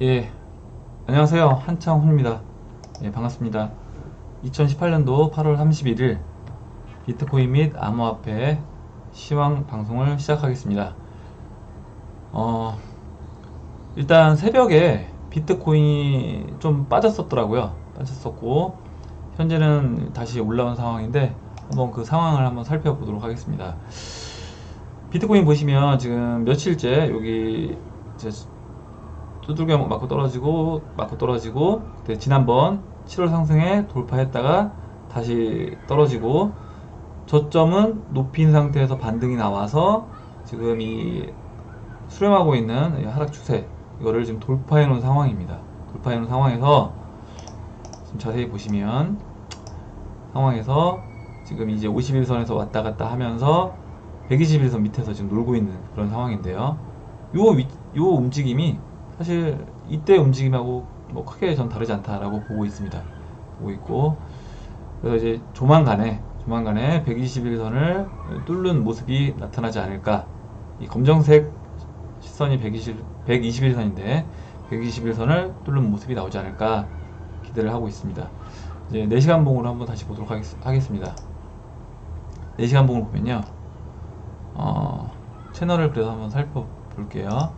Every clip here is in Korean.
예, 안녕하세요. 한창훈입니다. 예, 반갑습니다. 2018년도 8월 31일 비트코인 및 암호화폐 시황 방송을 시작하겠습니다. 어, 일단 새벽에 비트코인이 좀 빠졌었더라고요. 빠졌었고, 현재는 다시 올라온 상황인데, 한번 그 상황을 한번 살펴보도록 하겠습니다. 비트코인 보시면 지금 며칠째 여기 두들겨 맞고 떨어지고 맞고 떨어지고 지난번 7월 상승에 돌파했다가 다시 떨어지고 저점은 높인 상태에서 반등이 나와서 지금 이 수렴하고 있는 이 하락 추세 이거를 지금 돌파해 놓은 상황입니다. 돌파해 놓은 상황에서 지금 자세히 보시면 상황에서 지금 이제 51선에서 왔다 갔다 하면서 121선 밑에서 지금 놀고 있는 그런 상황인데요. 요, 위- 요 움직임이 사실 이때 움직임하고 뭐 크게 전 다르지 않다라고 보고 있습니다. 보고 있고 그래서 이제 조만간에 조만간에 121선을 뚫는 모습이 나타나지 않을까. 이 검정색 시선이 120, 121선인데 121선을 뚫는 모습이 나오지 않을까 기대를 하고 있습니다. 이제 4시간 봉으로 한번 다시 보도록 하겠, 하겠습니다. 4시간 봉을 보면요. 어, 채널을 그래서 한번 살펴볼게요.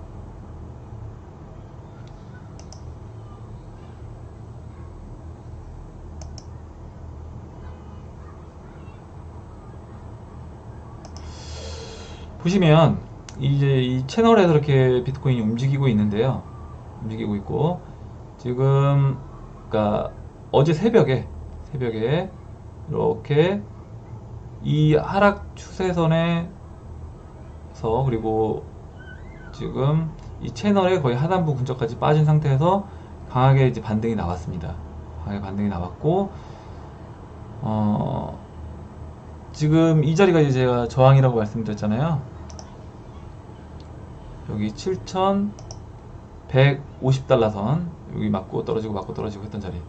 보시면 이제 이 채널에서 이렇게 비트코인이 움직이고 있는데요. 움직이고 있고 지금 그러니까 어제 새벽에 새벽에 이렇게 이 하락 추세선에서 그리고 지금 이 채널의 거의 하단부 근처까지 빠진 상태에서 강하게 이제 반등이 나왔습니다. 강하게 반등이 나왔고 어 지금 이 자리가 이제 제가 저항이라고 말씀드렸잖아요. 여기 7,150달러 선 여기 맞고 떨어지고 맞고 떨어지고 했던 자리.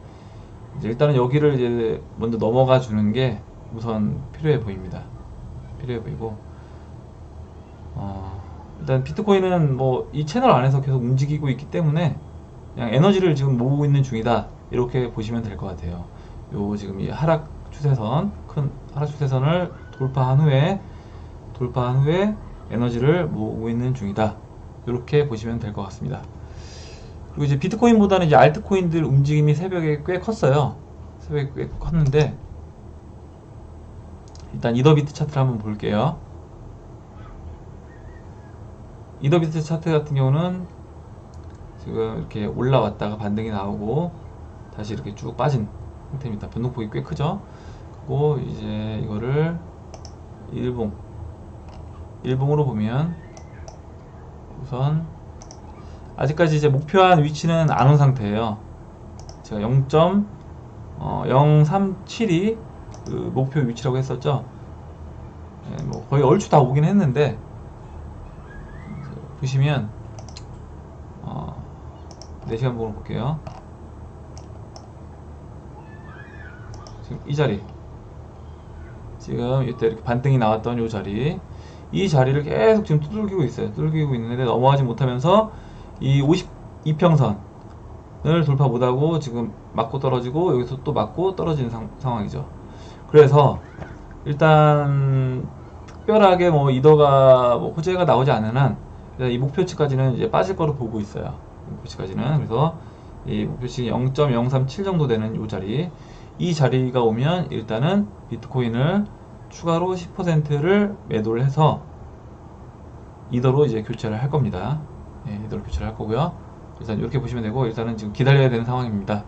이제 일단은 여기를 이제 먼저 넘어가 주는 게 우선 필요해 보입니다. 필요해 보이고 어, 일단 비트코인은 뭐 이 채널 안에서 계속 움직이고 있기 때문에 그냥 에너지를 지금 모으고 있는 중이다 이렇게 보시면 될 것 같아요. 요 지금 이 하락 추세선 큰 하락 추세선을 돌파한 후에 돌파한 후에 에너지를 모으고 있는 중이다 이렇게 보시면 될 것 같습니다. 그리고 이제 비트코인보다는 이제 알트코인들 움직임이 새벽에 꽤 컸어요. 새벽에 꽤 컸는데 일단 이더비트 차트를 한번 볼게요. 이더비트 차트 같은 경우는 지금 이렇게 올라왔다가 반등이 나오고 다시 이렇게 쭉 빠진 상태입니다. 변동폭이 꽤 크죠? 그리고 이제 이거를 일봉 일봉으로 보면 우선 아직까지 이제 목표한 위치는 안 온 상태예요. 제가 0.037이 그 목표 위치라고 했었죠. 예, 뭐 거의 얼추 다 오긴 했는데 보시면 어, 4시간 보고 볼게요. 지금 이 자리 지금 이때 이렇게 반등이 나왔던 이 자리 이 자리를 계속 지금 두들기고 있어요. 두들기고 있는데 넘어가지 못하면서 이 52평선을 돌파 못하고 지금 맞고 떨어지고 여기서 또 맞고 떨어지는 상, 상황이죠. 그래서 일단 특별하게 뭐 이더가 뭐 호재가 나오지 않는 한 이 목표치까지는 이제 빠질 거로 보고 있어요. 목표치까지는 그래서 이 목표치 0.037 정도 되는 이 자리 이 자리가 오면 일단은 비트코인을 추가로 10%를 매도를 해서 이더로 이제 교체를 할 겁니다. 예, 이더로 교체를 할 거고요. 일단 이렇게 보시면 되고 일단은 지금 기다려야 되는 상황입니다.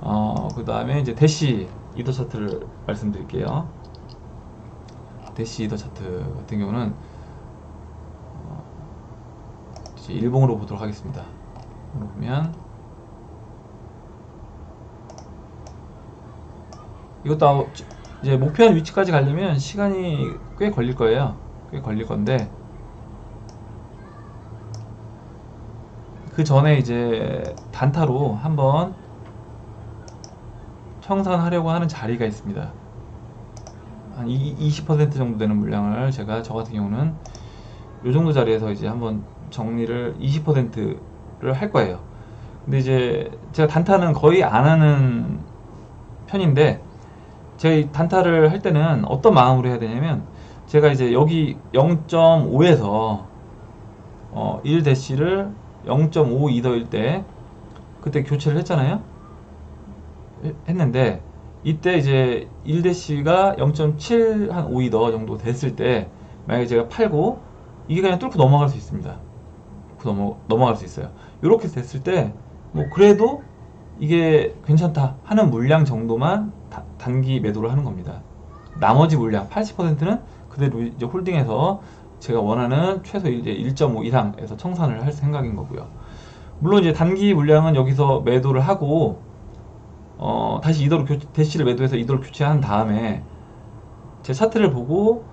어, 그 다음에 이제 대시 이더 차트를 말씀드릴게요. 대시 이더 차트 같은 경우는 어, 일봉으로 보도록 하겠습니다. 보면 이것도 이제 목표한 위치까지 가려면 시간이 꽤 걸릴 거예요. 꽤 걸릴 건데 그 전에 이제 단타로 한번 청산하려고 하는 자리가 있습니다. 한 20% 정도 되는 물량을 제가 저 같은 경우는 요 정도 자리에서 이제 한번 정리를 20%를 할 거예요. 근데 이제 제가 단타는 거의 안 하는 편인데 이 단타를 할 때는 어떤 마음으로 해야 되냐면 제가 이제 여기 0.5에서 어, 1 대시를 0.5 이더일 때 그때 교체를 했잖아요. 해- 했는데 이때 이제 1 대시가 0.7 한 5 이더 정도 됐을 때 만약에 제가 팔고 이게 그냥 뚫고 넘어갈 수 있습니다. 넘어, 넘어갈 수 있어요. 이렇게 됐을 때 뭐 그래도 이게 괜찮다 하는 물량 정도만 다- 단기 매도를 하는 겁니다. 나머지 물량 80%는 그대로 이제 홀딩해서 제가 원하는 최소 이제 1.5 이상에서 청산을 할 생각인 거고요. 물론 이제 단기 물량은 여기서 매도를 하고 어, 다시 이더로 교, 대시를 매도해서 이더로 교체한 다음에 제 차트를 보고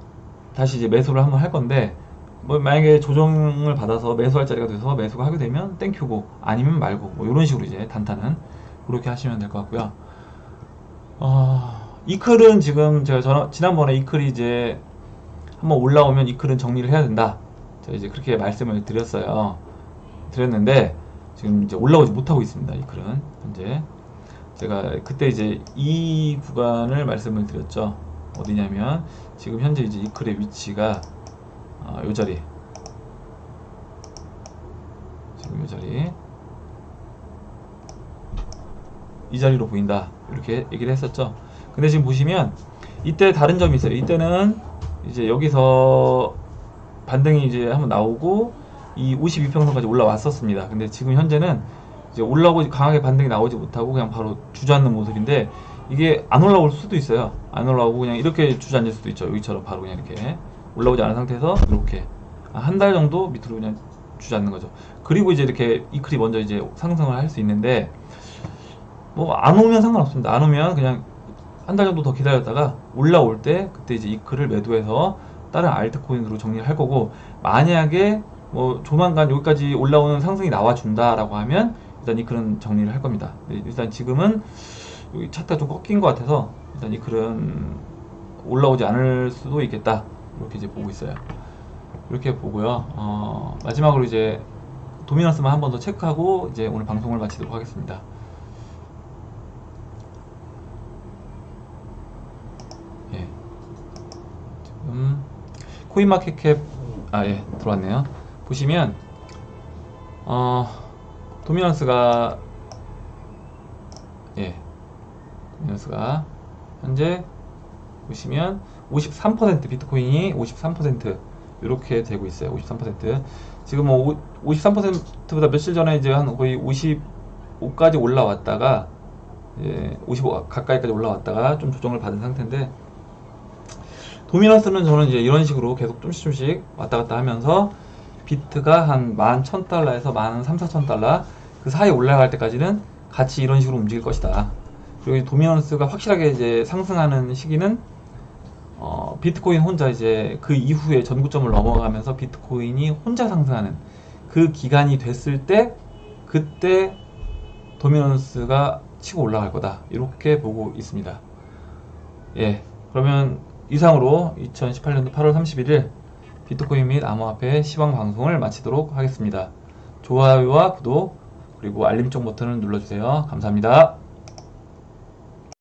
다시 이제 매수를 한번 할 건데 뭐 만약에 조정을 받아서 매수할 자리가 돼서 매수가 하게 되면 땡큐고 아니면 말고 뭐 이런 식으로 이제 단타는 그렇게 하시면 될 것 같고요. 어, 이클은 지금 제가 전, 지난번에 이클이 이제 한번 올라오면 이클은 정리를 해야 된다. 제가 이제 그렇게 말씀을 드렸어요. 드렸는데 지금 이제 올라오지 못하고 있습니다. 이클은 현재 제가 그때 이제 이 구간을 말씀을 드렸죠. 어디냐면 지금 현재 이제 이클의 위치가 어, 요 자리 지금 요 자리 이 자리로 보인다. 이렇게 얘기를 했었죠. 근데 지금 보시면 이때 다른 점이 있어요. 이때는 이제 여기서 반등이 이제 한번 나오고 이 52평선까지 올라왔었습니다. 근데 지금 현재는 이제 올라오고 강하게 반등이 나오지 못하고 그냥 바로 주저앉는 모습인데 이게 안 올라올 수도 있어요. 안 올라오고 그냥 이렇게 주저앉을 수도 있죠. 여기처럼 바로 그냥 이렇게 올라오지 않은 상태에서 이렇게 한 달 정도 밑으로 그냥 주저앉는 거죠. 그리고 이제 이렇게 이클이 먼저 이제 상승을 할 수 있는데 뭐 안 오면 상관없습니다. 안 오면 그냥 한 달 정도 더 기다렸다가 올라올 때 그때 이제 이클을 매도해서 다른 알트코인으로 정리를 할 거고 만약에 뭐 조만간 여기까지 올라오는 상승이 나와준다라고 하면 일단 이클은 정리를 할 겁니다. 네, 일단 지금은 여기 차트가 좀 꺾인 것 같아서 일단 이클은 올라오지 않을 수도 있겠다 이렇게 이제 보고 있어요. 이렇게 보고요. 어, 마지막으로 이제 도미넌스만 한 번 더 체크하고 이제 오늘 방송을 마치도록 하겠습니다. 예. 지금 코인마켓캡 아예 들어왔네요. 보시면 어 도미넌스가 예 도미넌스가 현재 보시면 53% 비트코인이 53% 이렇게 되고 있어요. 53% 지금 뭐 53%보다 며칠 전에 이제 한 거의 55까지 올라왔다가 예, 55 가까이까지 올라왔다가 좀 조정을 받은 상태인데 도미넌스는 저는 이제 이런 식으로 계속 좀씩 좀씩 왔다 갔다 하면서 비트가 한 11,000달러에서 13,400달러 그 사이에 올라갈 때까지는 같이 이런 식으로 움직일 것이다. 그리고 이 도미넌스가 확실하게 이제 상승하는 시기는 어, 비트코인 혼자 이제 그 이후에 전구점을 넘어가면서 비트코인이 혼자 상승하는 그 기간이 됐을 때 그때 도미넌스가 치고 올라갈 거다 이렇게 보고 있습니다. 예, 그러면 이상으로 2018년도 8월 31일 비트코인 및 암호화폐 시황 방송을 마치도록 하겠습니다. 좋아요와 구독 그리고 알림 종 버튼을 눌러주세요. 감사합니다.